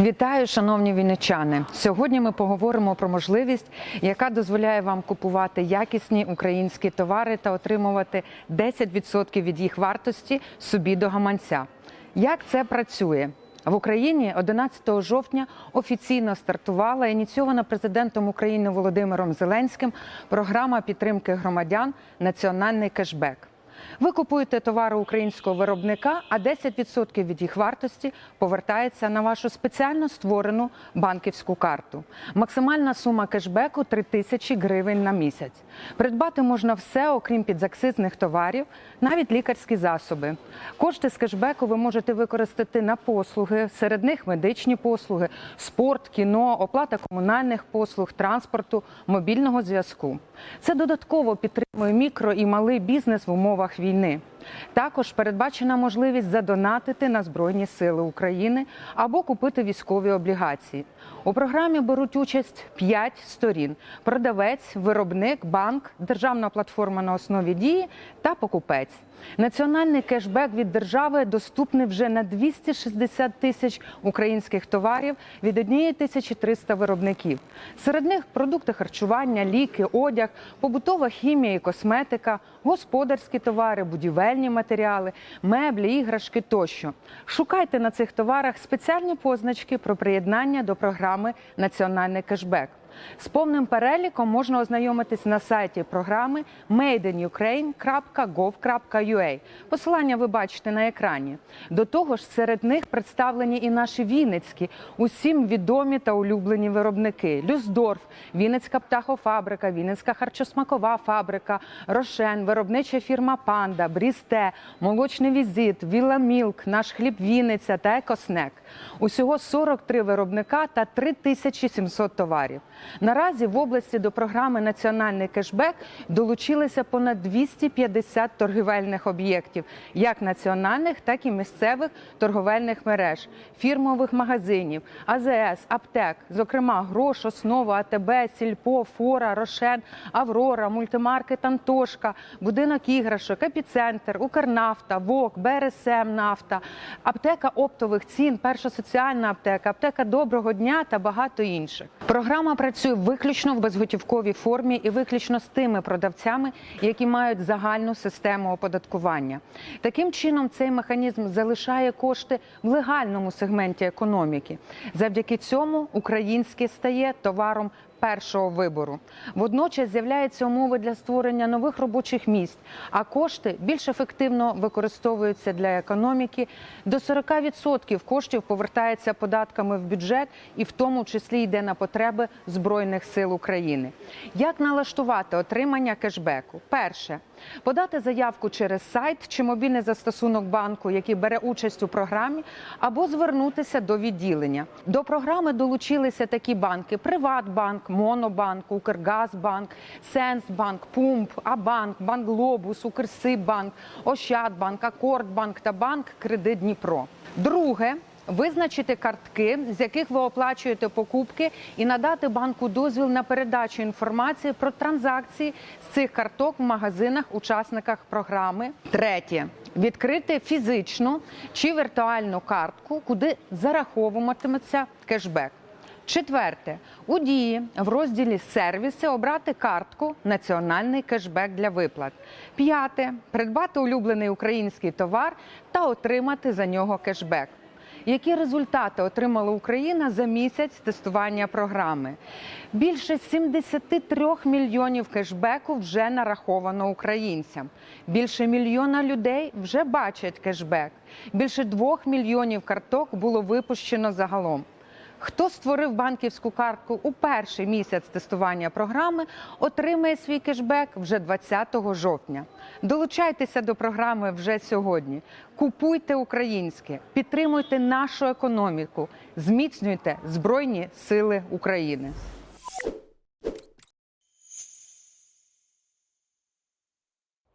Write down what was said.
Вітаю, шановні вінничани. Сьогодні ми поговоримо про можливість, яка дозволяє вам купувати якісні українські товари та отримувати 10% від їх вартості собі до гаманця. Як це працює? В Україні 11 жовтня офіційно стартувала ініційована президентом України Володимиром Зеленським програма підтримки громадян Національний кешбек. Ви купуєте товари українського виробника, а 10% від їх вартості повертається на вашу спеціально створену банківську карту. Максимальна сума кешбеку 3 тисячі гривень на місяць. Придбати можна все, окрім підзаксизних товарів, навіть лікарські засоби. Кошти з кешбеку ви можете використати на послуги, серед них медичні послуги, спорт, кіно, оплата комунальних послуг, транспорту, мобільного зв'язку. Це додатково підтримує мікро і малий бізнес в умовах війни. Також передбачена можливість задонатити на Збройні Сили України або купити військові облігації. У програмі беруть участь 5 сторін: продавець, виробник, банк, державна платформа на основі дії та покупець. Національний кешбек від держави доступний вже на 260 тисяч українських товарів від 1300 виробників. Серед них продукти харчування, ліки, одяг, побутова хімія і косметика, господарські товари, будівельні матеріали, меблі, іграшки тощо. Шукайте на цих товарах спеціальні позначки про приєднання до програми Національний кешбек. З повним переліком можна ознайомитись на сайті програми madeinukraine.gov.ua. Посилання ви бачите на екрані. До того ж, серед них представлені і наші вінницькі, усім відомі та улюблені виробники: Люсдорф, Вінницька птахофабрика, Вінницька харчосмакова фабрика, Рошен, виробнича фірма Панда, Брісте, молочний візит, Віла Мілк, наш хліб Вінниця та Екоснек. Усього 43 виробника та 3700 товарів. Наразі в області до програми Національний кешбек долучилися понад 250 торгівельних об'єктів, як національних, так і місцевих торговельних мереж, фірмових магазинів, АЗС, аптек, зокрема Грош, Основа, АТБ, Сільпо, Фора, Рошен, Аврора, Мультимаркет Антошка, Будинок іграшок, Епіцентр, Укрнафта, ВОК, БРСМ Нафта, аптека оптових цін, перша соціальна аптека, аптека доброго дня та багато інших. Програма працює виключно в безготівковій формі і виключно з тими продавцями, які мають загальну систему оподаткування. Таким чином, цей механізм залишає кошти в легальному сегменті економіки. Завдяки цьому українське стає товаром. Першого вибору водночас з'являються умови для створення нових робочих місць, а кошти більш ефективно використовуються для економіки. До 40% коштів повертається податками в бюджет, і в тому числі йде на потреби збройних сил України. Як налаштувати отримання кешбеку? Перше подати заявку через сайт чи мобільний застосунок банку, який бере участь у програмі, або звернутися до відділення. До програми долучилися такі банки: Приватбанк, Монобанк, Укргазбанк, Сенсбанк, Пумп, Абанк, Банк Глобус, Укрсиббанк, Ощадбанк, Акордбанк та банк Кредит Дніпро. Друге. Визначити картки, з яких ви оплачуєте покупки, і надати банку дозвіл на передачу інформації про транзакції з цих карток в магазинах, учасниках програми. Третє відкрити фізичну чи віртуальну картку, куди зараховуватиметься кешбек. Четверте, у дії в розділі сервіси обрати картку Національний кешбек для виплат. П'яте придбати улюблений український товар та отримати за нього кешбек. Які результати отримала Україна за місяць тестування програми? Більше 73 мільйонів кешбеку вже нараховано українцям. Більше мільйона людей вже бачать кешбек. Більше двох мільйонів карток було випущено загалом. Хто створив банківську картку у перший місяць тестування програми, отримає свій кешбек вже 20 жовтня. Долучайтеся до програми вже сьогодні. Купуйте українське, підтримуйте нашу економіку, зміцнюйте Збройні Сили України.